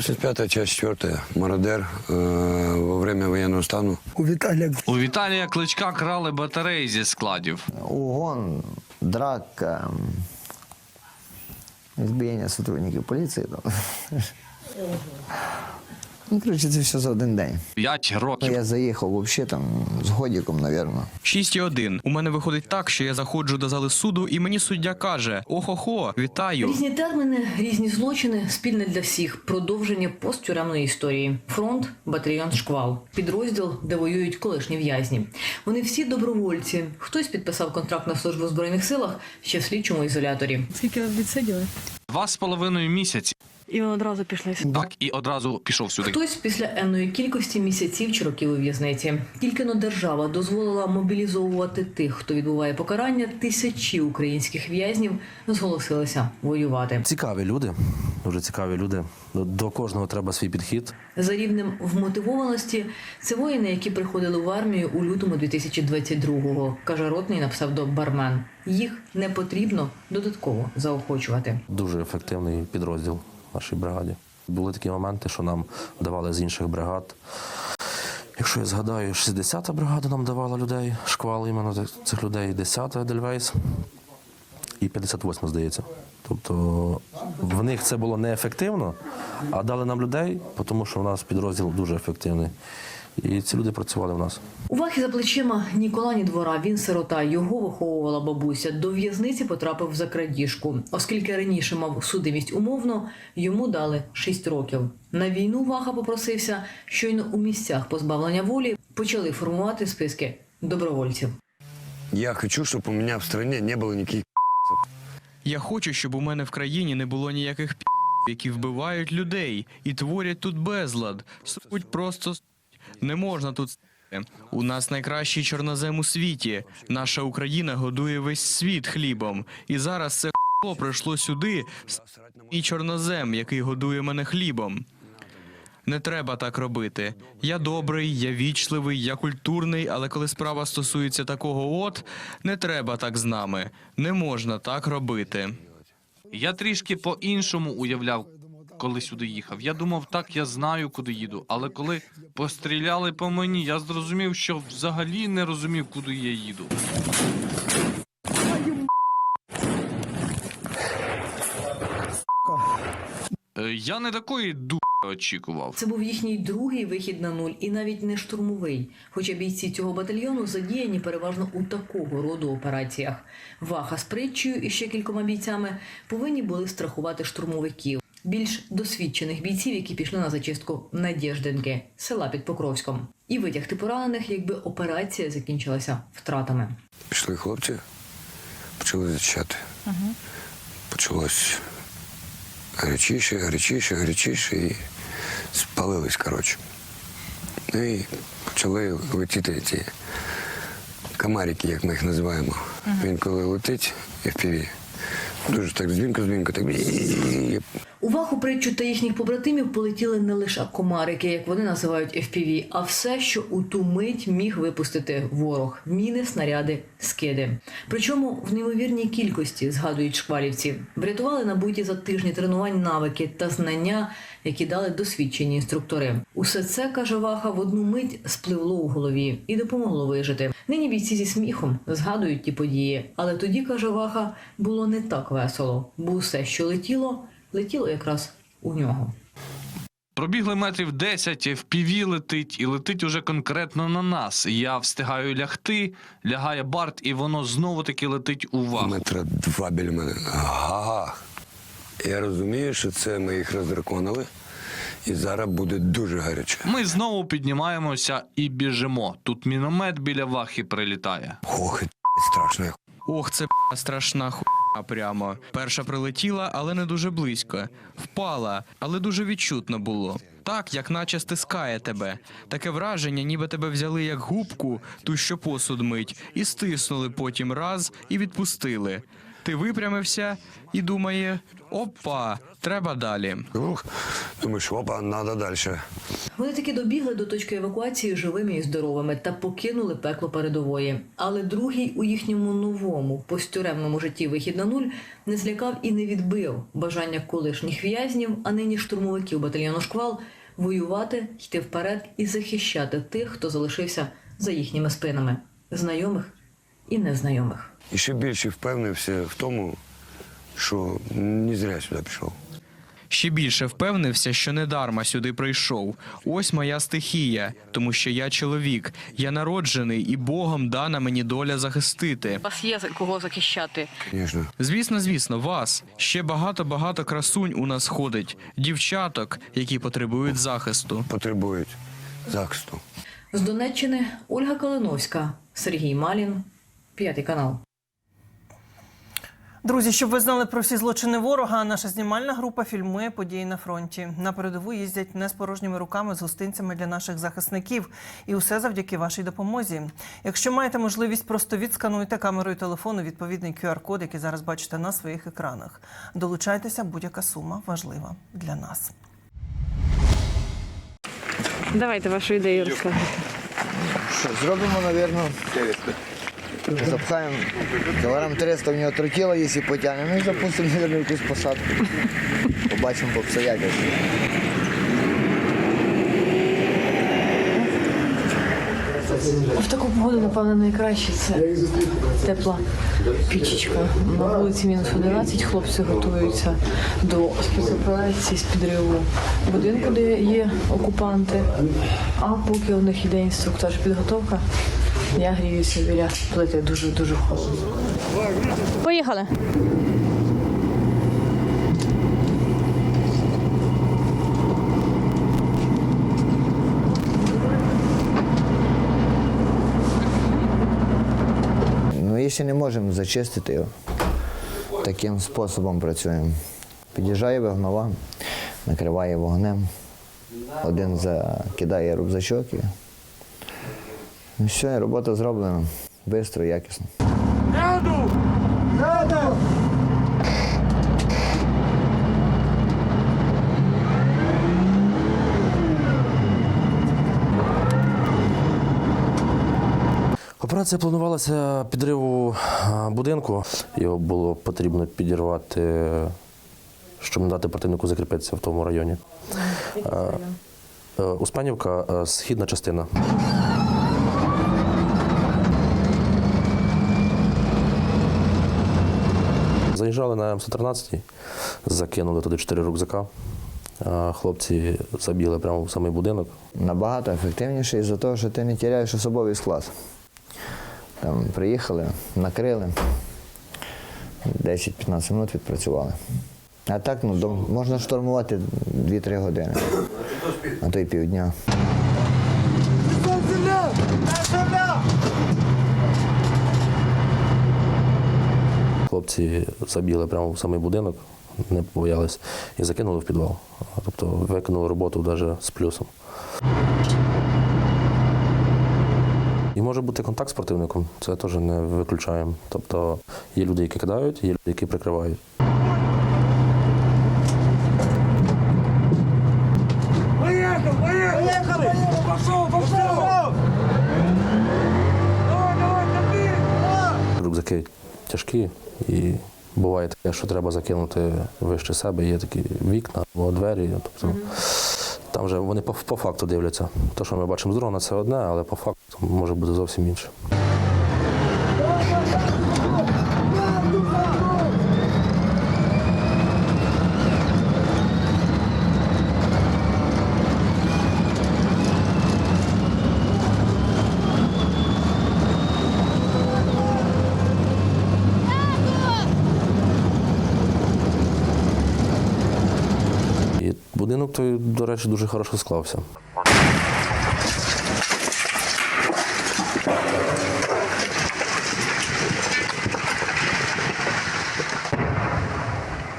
165 часть 4 мародер э, во время воєнного стану. У Віталія У Віталія Кличка крали батареї зі складів. угон, драка, збияння сотрудників поліції. Там. Ну, коротше, це все за один день. П'ять років. я заїхав взагалі там з годіком, мабуть. 6,1. У мене виходить так, що я заходжу до зали суду, і мені суддя каже: Охо-хо, вітаю. Різні терміни, різні злочини, спільне для всіх. Продовження посттюремної історії. Фронт, батальйон шквал, підрозділ, де воюють колишні в'язні. Вони всі добровольці. Хтось підписав контракт на службу в збройних силах ще в слідчому ізоляторі. Скільки ви відсиділи? Два з половиною місяці. І одразу пішли. Так і одразу пішов сюди. Хтось після енної кількості місяців чи років у в'язниці. Тільки но держава дозволила мобілізовувати тих, хто відбуває покарання. Тисячі українських в'язнів зголосилися воювати. Цікаві люди, дуже цікаві люди. До, кожного треба свій підхід. За рівнем вмотивованості це воїни, які приходили в армію у лютому 2022-го, каже ротний на псевдобармен. Їх не потрібно додатково заохочувати. Дуже ефективний підрозділ в нашій бригаді. Були такі моменти, що нам давали з інших бригад. Якщо я згадаю, 60-та бригада нам давала людей, шквал іменно цих- людей, 10-та Дельвейс і 58 здається. Тобто в них це було неефективно, а дали нам людей, тому що в нас підрозділ дуже ефективний. І ці люди працювали в нас. У Вахі за плечима ні кола, ні двора. Він сирота. Його виховувала бабуся. До в'язниці потрапив за крадіжку. Оскільки раніше мав судимість умовно, йому дали 6 років. На війну Ваха попросився. Щойно у місцях позбавлення волі почали формувати списки добровольців. Я хочу, чтобы у меня в стране не было никаких Я хочу, щоб у мене в країні не було ніяких які вбивають людей і творять тут безлад. Суть просто. Не можна тут. с**ти. У нас найкращий чорнозем у світі. Наша Україна годує весь світ хлібом. І зараз це хло прийшло сюди. І чорнозем, який годує мене хлібом. Не треба так робити. Я добрий, я вічливий, я культурний, але коли справа стосується такого от, не треба так з нами. Не можна так робити. Я трішки по-іншому уявляв, коли сюди їхав. Я думав, так я знаю, куди їду. Але коли постріляли по мені, я зрозумів, що взагалі не розумів, куди я їду. Е, Я не такої ду очікував. Це був їхній другий вихід на нуль, і навіть не штурмовий. Хоча бійці цього батальйону задіяні переважно у такого роду операціях. Ваха з притчею і ще кількома бійцями повинні були страхувати штурмовиків. Більш досвідчених бійців, які пішли на зачистку Надєждинки, села під Покровськом, і витягти поранених, якби операція закінчилася втратами. Пішли хлопці, почали зачати. Почалось гарячіше, гарячіше, гарячіше і спалились, коротше. Ну і почали летіти ці комарики, як ми їх називаємо. Він коли летить FPV, дуже так дзвінко-дзвінко, так і У Ваху притчу та їхніх побратимів полетіли не лише комарики, як вони називають FPV, а все, що у ту мить міг випустити ворог: міни, снаряди, скиди. Причому в неймовірній кількості згадують шквалівці, врятували набуті за тижні тренувань навики та знання, які дали досвідчені інструктори. Усе це каже Ваха в одну мить спливло у голові і допомогло вижити. Нині бійці зі сміхом згадують ті події, але тоді каже Ваха, було не так весело, бо усе, що летіло, летіло якраз у нього. Пробігли метрів 10, FPV летить, і летить уже конкретно на нас. Я встигаю лягти, лягає барт, і воно знову таки летить у ваху. метра два біля мене. Ага. Я розумію, що це ми їх роздраконили, і зараз буде дуже гаряче. Ми знову піднімаємося і біжимо. Тут міномет біля вахи прилітає. Ох, страшно. Ох, це страшна хуйня прямо. Перша прилетіла, але не дуже близько. Впала, але дуже відчутно було. Так, як наче стискає тебе. Таке враження, ніби тебе взяли як губку, ту, що посуд мить, і стиснули потім раз і відпустили. Ти випрямився і думає: опа, треба далі. Ух, думаєш, опа, треба далі. Вони таки добігли до точки евакуації живими і здоровими та покинули пекло передової. Але другий у їхньому новому посттюремному житті вихід на нуль не злякав і не відбив бажання колишніх в'язнів, а нині штурмовиків батальйону шквал воювати, йти вперед і захищати тих, хто залишився за їхніми спинами, знайомих і незнайомих. І ще більше впевнився в тому, що не зря сюди пішов. Ще більше впевнився, що недарма сюди прийшов. Ось моя стихія, тому що я чоловік, я народжений, і Богом дана мені доля захистити. У вас є кого захищати. Звісно. Звісно, звісно, вас ще багато багато красунь у нас ходить, дівчаток, які потребують захисту. Потребують захисту. З Донеччини Ольга Калиновська, Сергій Малін, п'ятий канал. Друзі, щоб ви знали про всі злочини ворога, наша знімальна група фільмує події на фронті. На передову їздять не з порожніми руками з гостинцями для наших захисників. І усе завдяки вашій допомозі. Якщо маєте можливість, просто відскануйте камерою телефону відповідний QR-код, який зараз бачите на своїх екранах. Долучайтеся, будь-яка сума важлива для нас. Давайте вашу ідею розкажете. Що, зробимо, напевно, запхаємо кілограм 300 в нього тротіла, якщо потягнемо, ну і запустимо, напевно, якусь посадку. Побачимо по обстоятельствам. В таку погоду, напевно, найкраще це тепла пічечка. На вулиці мінус 11 хлопці готуються до спецоперації з підриву будинку, де є окупанти. А поки у них іде інструктаж підготовка, я гріюся біля плити дуже дуже холодно. Поїхали. Ну, якщо не можемо зачистити його, таким способом працюємо. Під'їжджає вогнова, накриває вогнем, один закидає рюкзачок і все, робота зроблена. Швидко, якісно. Операція планувалася підриву будинку. Його було потрібно підірвати, щоб не дати противнику закріпитися в тому районі. Е, Успенівка, е, східна частина. Заїжджали на М113, закинули туди чотири рюкзака. А Хлопці забігли прямо в самий будинок. Набагато ефективніше із-за того, що ти не теряєш особовий склад. Там приїхали, накрили, 10-15 минут відпрацювали. А так ну, до- можна штурмувати 2-3 години, а то й півдня. Хлопці забігли прямо в самий будинок, не побоялись і закинули в підвал. Тобто виконали роботу навіть з плюсом. І може бути контакт з противником, це теж не виключаємо. Тобто є люди, які кидають, є люди, які прикривають. Рюкзаки тяжкі і буває таке, що треба закинути вище себе. Є такі вікна або двері. Тобто там вже вони по, по факту дивляться. Те, що ми бачимо з дрона, це одне, але по факту може бути зовсім інше. І будинок той, до речі, дуже хорошо склався.